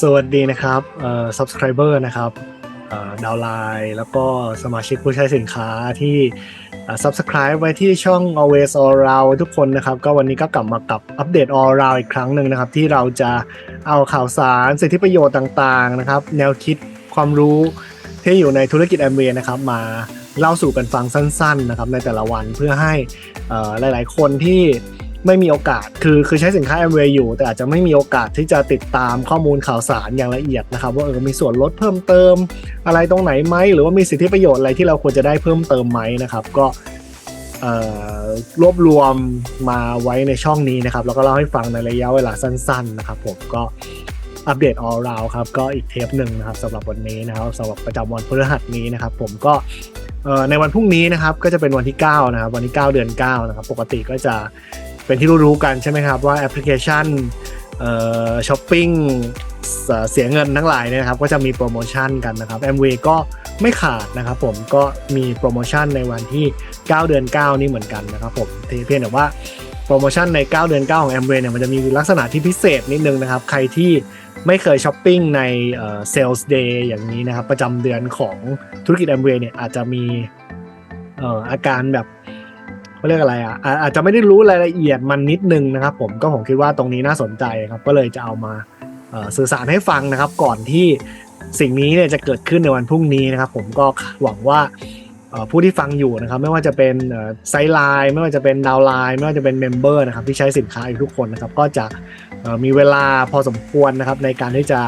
สวัสดีนะครับเอ่อ subscriber นะครับเอ่อดาวไลน์แล้วก็สมาชิกผู้ใช้สินค้าที่เอ่อ subscribe ไว้ที่ช่อง always all round ทุกคนนะครับ ก็วันนี้ก็กลับมากับอัปเดต all round อีกครั้งหนึ่งนะครับ ที่เราจะเอาข่าวสารสิทธิประโยชน์ต่างๆนะครับ แนวคิดความรู้ที่อยู่ในธุรกิจแอมเวย์นะครับมาเล่าสู่กันฟังสั้นๆนะครับในแต่ละวันเพื่อให้เอ่อหลายๆคนที่ ไม่มีโอกาส คือคือใช้สินค้า Amway อยู่ แต่อาจจะไม่มีโอกาสที่จะติดตามข้อมูลข่าวสารอย่างละเอียดนะครับ ว่าเออมีส่วนลดเพิ่มเติม อะไรตรงไหนไหมหรือว่ามีสิทธิประโยชน์อะไรที่เราควรจะได้เพิ่มเติมไหมนะครับ ก็รวบรวมมาไว้ในช่องนี้นะครับ แล้วก็เล่าให้ฟังในระยะเวลาสั้น ๆ นะครับ ผมก็อัปเดต all round ครับก็อีกเทปหนึ่งนะครับสำหรับวันนี้นะครับสำหรับประจำวันพฤหัสนี้นะครับ ผมก็ในวันพรุ่งนี้นะครับก็จะเป็นวันที่ 9 นะครับ วันที่ 9 เดือน 9 นะครับ ปกติก็จะ เป็นที่รู้ๆกันใช่ไหมครับว่าแอปพลิเคชันช้อปปิ้งเสียเงินทั้งหลายเนี่ยครับก็จะมีโปรโมชั่นกันนะครับแอมเวก็ไม่ขาดนะครับผมก็มีโปรโมชั่นในวันที่ 9 เดือน 9 นี้เหมือนกันนะครับผมเพียงแต่ว่าโปรโมชั่นใน 9 เดือน 9 ของ a m w a y เนี่ยมันจะมีลักษณะที่พิเศษนิดนึงนะครับ ใครที่ไม่เคยช้อปปิ้งในเซลส์เดย์อย่างนี้นะครับ ประจำเดือนของธุรกิจ a m w a y เนี่ยอาจจะมีอาการแบบ เรียกอะไรอะอาจจะไม่ได้รู้รายละเอียดมันนิดนึงนะครับผมก็ผมคิดว่าตรงนี้น่าสนใจครับก็เลยจะเอามาสื่อสารให้ฟังนะครับ ก่อนที่สิ่งนี้เนี่ยจะเกิดขึ้นในวันพรุ่งนี้นะครับ ผมก็หวังว่าผู้ที่ฟังอยู่นะครับ ไม่ว่าจะเป็นไซไลน์ไม่ว่าจะเป็นดาวไลน์ไม่ว่าจะเป็นเมมเบอร์นะครับที่ใช้สินค้าอยู่ทุกคนนะครับ ก็จะมีเวลาพอสมควรนะครับในการที่จะ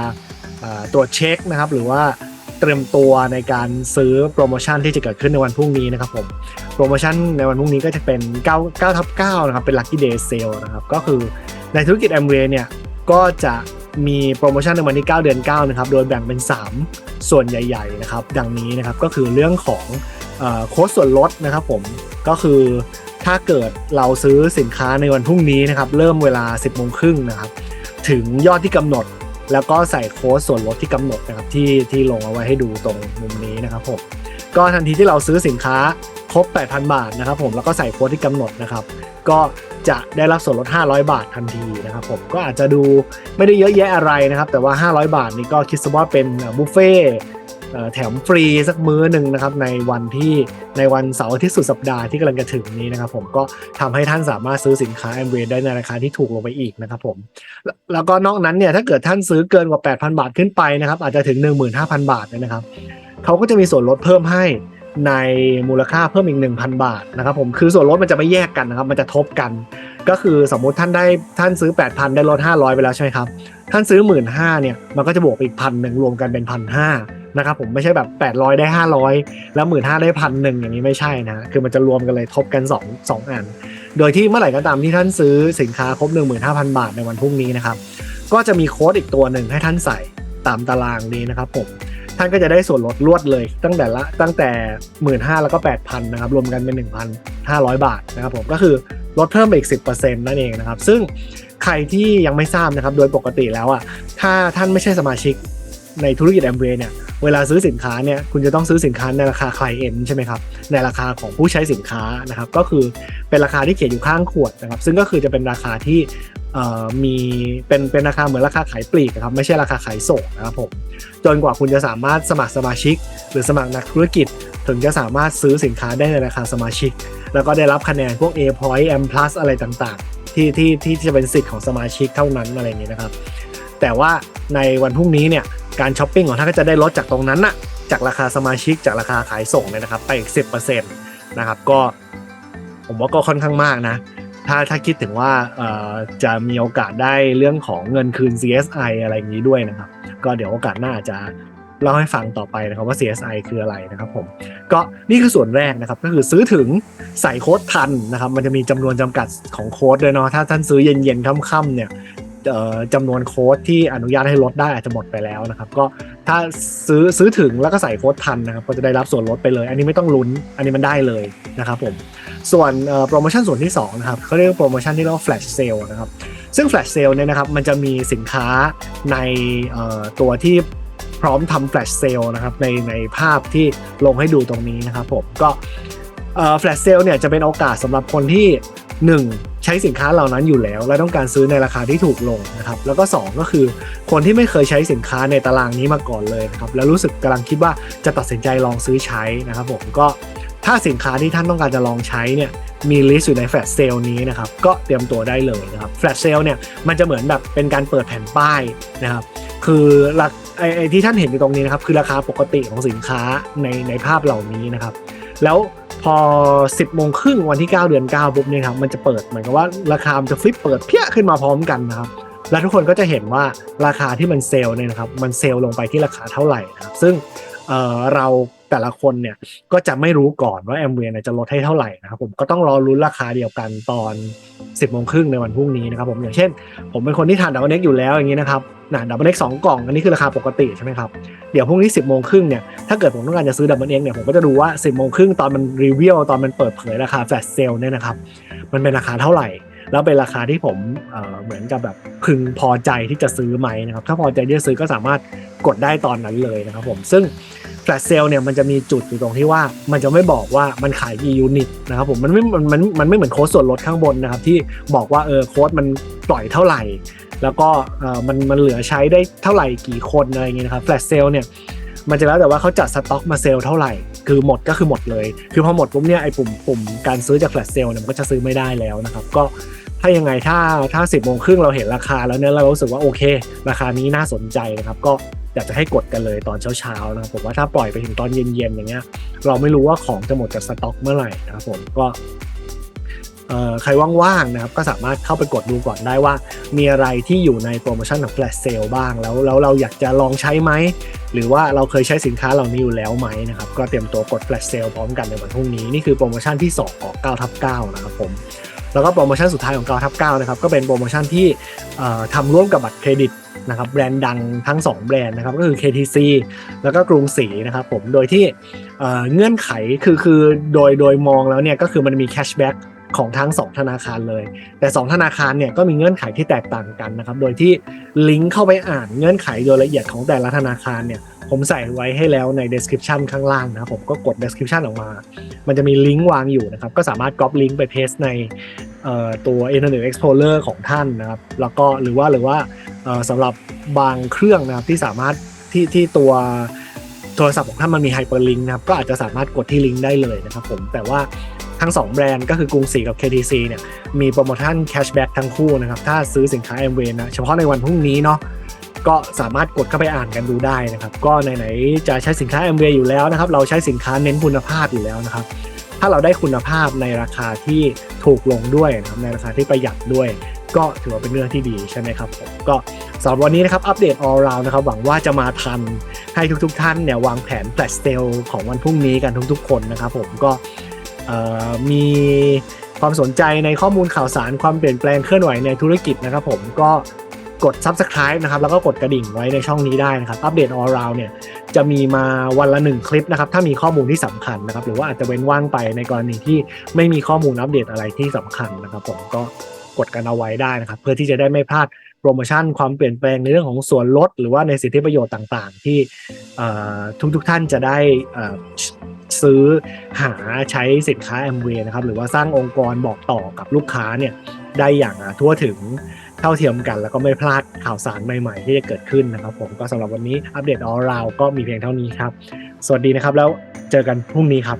ตรวจเช็คนะครับ หรือว่า เตรียมตัวในการซื้อโปรโมชั่นที่จะเกิดขึ้นในวันพรุ่งนี้นะครับผมโปรโมชั่นในวันพรุ่งนี้ก็จะเป็น 9 9ทับ9นะครับเป็น Lucky Day Sale นะครับก็คือในธุรกิจ Amway เนี่ยก็จะมีโปรโมชั่นในวันที่ 9 เดือน 9 นะครับ โดยแบ่งเป็น 3 ส่วนใหญ่ ๆ นะครับ ดังนี้นะครับ ก็คือเรื่องของโค้ดส่วนลดนะครับผม ก็คือถ้าเกิดเราซื้อสินค้าในวันพรุ่งนี้นะครับ เริ่มเวลา 10โมงครึ่งนะครับ ถึงยอดที่กำหนด แล้วก็ใส่โค้ดส่วนลดที่กำหนดนะครับที่ที่ลงเอาไว้ให้ดูตรงมุมนี้นะครับผมก็ทันทีที่เราซื้อสินค้าครบ 8,000 บาทนะครับผมแล้วก็ใส่โค้ดที่กำหนดนะครับ ก็จะได้รับส่วนลด 500 บาททันทีนะครับผมก็อาจจะดูไม่ได้เยอะแยะอะไรนะครับ แต่ว่า 500 บาทนี้ก็คิดซะว่าเป็นบุฟเฟ่ แถมฟรีสักมื้อหนึ่งนะครับในวันที่ในวันเสาร์ที่สุดสัปดาห์ที่กำลังจะถึงนี้นะครับผมก็ทำให้ท่านสามารถซื้อสินค้า m w a y ได้ในราคาที่ถูกลงไปอีกนะครับผมแล้วก็นอกนั้นเนี่ยถ้าเกิดท่านซื้อเกินกว่า 8,000 บาทขึ้นไปนะครับอาจจะถึง 15,000 บาทเนี่ยนะครับเขาก็จะมีส่วนลดเพิ่มให้ในมูลค่าเพิ่มอีก 1,000 บาทนะครับผมคือส่วนลดมันจะไม่แยกกันนะครับมันจะทบกัน ก็คือสมมุติท่านได้ท่านซื้อ 8,000 ได้ลด500 ไปแล้วใช่ไหมครับ ท่านซื้อ 1 5ื่นเนี่ยมันก็จะบวกไปอีกพันหนึ่งรวมกันเป็นพันห้า นะครับผมไม่ใช่แบบ800ได้ 500 แล้ว1 5ื่นห้าได้พันหนึ่งอย่างนี้ไม่ใช่นะคือมันจะรวมกันเลยทบกัน 2 2อัน โดยที่เมื่อไหร่ก็ตามที่ท่านซื้อสินค้าครบ 15,000 บาทในวันพรุ่งนี้นะครับก็จะมีโค้ดอีกตัวหนึ่งให้ท่านใส่ตามตารางนี้นะครับผมท่านก็จะได้ส่วนลดลวดเลยตั้งแต่ละตั้งแต่ 1 5ื่นแล้วก็ 8,000นะครับรวมกันเป็น 1,500 บาทนะครับผมก็คือลดเพิ่มไปอีก 10%นั่นเองนะครับ ซึ่งใครที่ยังไม่ทราบนะครับ โดยปกติแล้วอะถ้าท่านไม่ใช่สมาชิก ในธุรกิจแอมเวย์เนี่ยเวลาซื้อสินค้าเนี่ยคุณจะต้องซื้อสินค้าในราคาคลายเอ็นใช่ไหมครับในราคาของผู้ใช้สินค้านะครับก็คือเป็นราคาที่เขียนอยู่ข้างขวดนะครับซึ่งก็คือจะเป็นราคาที่มีเป็นเป็นราคาเหมือนราคาขายปลีกนะครับไม่ใช่ราคาขายส่งนะครับผมจนกว่าคุณจะสามารถสมัครสมาชิก หรือสมัครนักธุรกิจ ถึงจะสามารถซื้อสินค้าได้ในราคาสมาชิก แล้วก็ได้รับคะแนนพวก A point M plus อะไรต่างๆ ที่ที่ที่จะเป็นสิทธิ์ของสมาชิกเท่านั้นอะไรอย่างนี้นะครับ แต่ว่าในวันพรุ่งนี้เนี่ย การช้อปปิ้งของท่านก็จะได้ลดจากตรงนั้นน่ะจากราคาสมาชิกจากราคาขายส่งเนี่ยนะครับ ไปอีก10%นต์นะครับก็ผมว่าก็ค่อนข้างมากนะ ถ้าถ้าคิดถึงว่าจะมีโอกาสได้เรื่องของเงินคืน CSI อะไรอย่างนี้ด้วยนะครับ ก็เดี๋ยวโอกาสหน้าจะเล่าให้ฟังต่อไปนะครับว่า CSI คืออะไรนะครับผม ก็นี่คือส่วนแรกนะครับ ก็คือซื้อถึงใส่โค้ดทันนะครับ มันจะมีจำนวนจำกัดของโค้ดด้วยเนาะถ้าท่านซื้อเย็นๆค่ำๆเนี่ย จำนวนโค้ดที่อนุญาตให้ลดได้อาจจะหมดไปแล้วนะครับ ก็ถ้าซื้อซื้อถึงแล้วก็ใส่โค้ดทันนะครับก็จะได้รับส่วนลดไปเลย อันนี้ไม่ต้องลุ้นอันนี้มันได้เลยนะครับผมส่วนโปรโมชั่นส่วนที่2นะครับเขาเรียกว่าโปรโมชั่นที่เรียกว่า flash sale นะครับซึ่ง flash sale เนี่ยนะครับมันจะมีสินค้าในตัวที่พร้อมทำ flash sale นะครับในในภาพที่ลงให้ดูตรงนี้นะครับผมก็แฟลชเซลเนี่ยจะเป็นโอกาสสำหรับคนที่ 1. ใช้สินค้าเหล่านั้นอยู่แล้ว และต้องการซื้อในราคาที่ถูกลงนะครับแล้วก็ 2 ก็คือ คนที่ไม่เคยใช้สินค้าในตารางนี้มาก่อนเลยนะครับแล้วรู้สึกกำลังคิดว่าจะตัดสินใจลองซื้อใช้นะครับผมก็ถ้าสินค้าที่ท่านต้องการจะลองใช้เนี่ยมีลิสต์อยู่ในแฟลชเซลนี้นะครับก็เตรียมตัวได้เลยนะครับแฟลชเซลเนี่ยมันจะเหมือนแบบเป็นการเปิดแผ่นป้ายนะครับคือหลักไอ้ไอ้ที่ท่านเห็นอยู่ตรงนี้นะครับคือราคาปกติของสินค้าในในภาพเหล่านี้นะครับ แล้วพอ 10โมงครึ่งวันที่ 9 เดือน 9 ปุ๊บเนี่ยครับมันจะเปิดเหมือนกับว่าราคามันจะฟลิปเปิดเพี้ยขึ้นมาพร้อมกันนะครับและทุกคนก็จะเห็นว่าราคาที่มันเซลล์เนี่ยนะครับมันเซลล์ลงไปที่ราคาเท่าไหร่นะครับซึ่งเเรา แต่ละคนเนี่ยก็จะไม่รู้ก่อนว่าแอมเวียจะลดให้เท่าไหร่นะครับผมก็ต้องรอรุ้นราคาเดียวกันตอน 10โมงครึ่งในวันพรุ่งนี้นะครับผมอย่างเช่น ผมเป็นคนที่ทานดับเบิลเน็กอยู่แล้วอย่างนี้นะครับนะดับเบิลเน็กสองกล่องอันนี้คือราคาปกติใช่ไหมครับเดี๋ยวพรุ่งนี้ 10โมงครึ่งเนี่ยถ้าเกิดผมต้องการจะซื้อดับเบิลเอ็กเนี่ยผมก็จะดูว่า 10โมงครึ่งตอนมันรีวิวตอนมันเปิดเผยราคาแฟลชเซลเนี่ยนะครับมันเป็นราคาเท่าไหร่แล้วเป็นราคาที่ผมเเหมือนกับแบบพึงพอใจที่จะซื้อไหมนะครับ ถ้าพอใจที่จะซื้อก็สามารถกดได้ตอนนั้นเลยนะครับผม ซึ่ง แฟลชเซลเนี่ยมันจะมีจุดอยู่ตรงที่ว่ามันจะไม่บอกว่ามันขายกี่ยูนิตนะครับผมมันไม่มันมันมันไม่เหมือนโค้ดส่วนลดข้างบนนะครับที่บอกว่าเออโค้ดมันปล่อยเท่าไหร่ แล้วก็เออมันมันเหลือใช้ได้เท่าไหร่กี่คนอะไรเงี้ยนะครับแฟลชเซลเนี่ยมันจะแล้วแต่ว่าเขาจัดสต็อกมาเซลล์เท่าไหร่ คือหมดก็คือหมดเลย คือพอหมดปุ๊บเนี่ยไอ้ปุ่มปุ่มการซื้อจากแฟลชเซลล์เนี่ยมันก็จะซื้อไม่ได้แล้วนะครับ ก็ถ้ายังไงถ้าถ้า10โมงครึ่งเราเห็นราคาแล้วเนี่ยเรารู้สึกว่าโอเค ราคานี้น่าสนใจนะครับก็ อยากจะให้กดกันเลยตอนเช้าๆนะครับผมว่าถ้าปล่อยไปถึงตอนเย็นๆอย่างเงี้ย เราไม่รู้ว่าของจะหมดจากสต็อกเมื่อไหร่นะครับผมก็ใครว่างๆนะครับก็สามารถเข้าไปกดดูก่อนได้ว่า มีอะไรที่อยู่ในโปรโมชั่นของ Flash Sale บ้างแล้วแล้วเราอยากจะลองใช้ไหม หรือว่าเราเคยใช้สินค้าเหล่านี้อยู่แล้วไหมนะครับก็เตรียมตัวกด Flash Sale พร้อมกันในวันพรุ่งนี้ นี่คือโปรโมชั่นที่ 2 ของ9ทับ9นะครับผมแล้วก็โปรโมชั่นสุดท้ายของ9ทับ9นะครับก็เป็นโปรโมชั่นที่ทำร่วมกับบัตรเครดิต นะครับแบรนด์ดังทั้ง 2 แบรนด์นะครับก็คือ KTC แล้วก็กรุงศรีนะครับผมโดยที่เเงื่อนไขคือคือโดยโดยมองแล้วเนี่ยก็คือมันมีแคชแบ็กของทั้ง 2 ธนาคารเลย แต่ 2 ธนาคารเนี่ยก็มีเงื่อนไขที่แตกต่างกันนะครับโดยที่ลิงก์เข้าไปอ่านเงื่อนไขโดยละเอียดของแต่ละธนาคารเนี่ยผมใส่ไว้ให้แล้วใน description ข้างล่างนะผมก็กด description ออกมา มันจะมีลิงก์วางอยู่นะครับ ก็สามารถ copy ลิงก์ไป paste ในตัว Internet Explorer ของท่านนะครับ แล้วก็หรือว่าหรือว่าสำหรับบางเครื่องนะครับที่สามารถที่ที่ตัวโทรศัพท์ของท่านมันมี hyperlink นะครับก็อาจจะสามารถกดที่ลิงก์ได้เลยนะครับผมแต่ว่าทั้ง 2 แบรนด์ก็คือกรุงศรีกับ KTC เนี่ยมีโปรโมชั่น cashback ทั้งคู่นะครับ ถ้าซื้อสินค้า m w a y นะเฉพาะในวันพรุ่งนี้เนาะก็สามารถกดเข้าไปอ่านกันดูได้นะครับ ก็ไหนๆจะใช้สินค้า m w a y อยู่แล้วนะครับ เราใช้สินค้าเน้นคุณภาพอยู่แล้วนะครับาเราได้คุณภาพในราคาที่ถูกลงด้วยนะครับในราคาที่ประหยัดด้วย ก็ถือว่าเป็นเรื่องที่ดีใช่ไหมครับผมก็สำหรับวันนี้นะครับอัปเดต all round นะครับหวังว่าจะมาทันให้ทุกๆท่านเนี่ยวางแผน flash sale ของวันพรุ่งนี้กันทุกๆ คนนะครับผมก็มีความสนใจในข้อมูลข่าวสารความเปลี่ยนแปลงเคลื่อนไหวในธุรกิจนะครับผมก็ กด subscribe นะครับแล้วก็กดกระดิ่งไว้ในช่องนี้ได้นะครับอัปเดต all round เนี่ยจะมีมาวันละหนึ่งคลิปนะครับถ้ามีข้อมูลที่สำคัญนะครับหรือว่าอาจจะเว้นว่างไปในกรณีที่ไม่มีข้อมูลอัปเดตอะไรที่สำคัญนะครับผมก็กดกันเอาไว้ได้นะครับเพื่อที่จะได้ไม่พลาดโปรโมชั่นความเปลี่ยนแปลงในเรื่องของส่วนลด หรือว่าในสิทธิประโยชน์ต่างๆ ที่ทุกทุกๆท่านจะได้ซื้อหาใช้สินค้า m w a y นะครับหรือว่าสร้างองค์กรบอกต่อกับลูกค้าเนี่ยได้อย่างทั่วถึง เท่าเทียมกัน แล้วก็ไม่พลาดข่าวสารใหม่ๆ ที่จะเกิดขึ้นนะครับ ผมก็สำหรับวันนี้อัปเดต all round ก็มีเพียงเท่านี้ครับ สวัสดีนะครับแล้วเจอกันพรุ่งนี้ครับ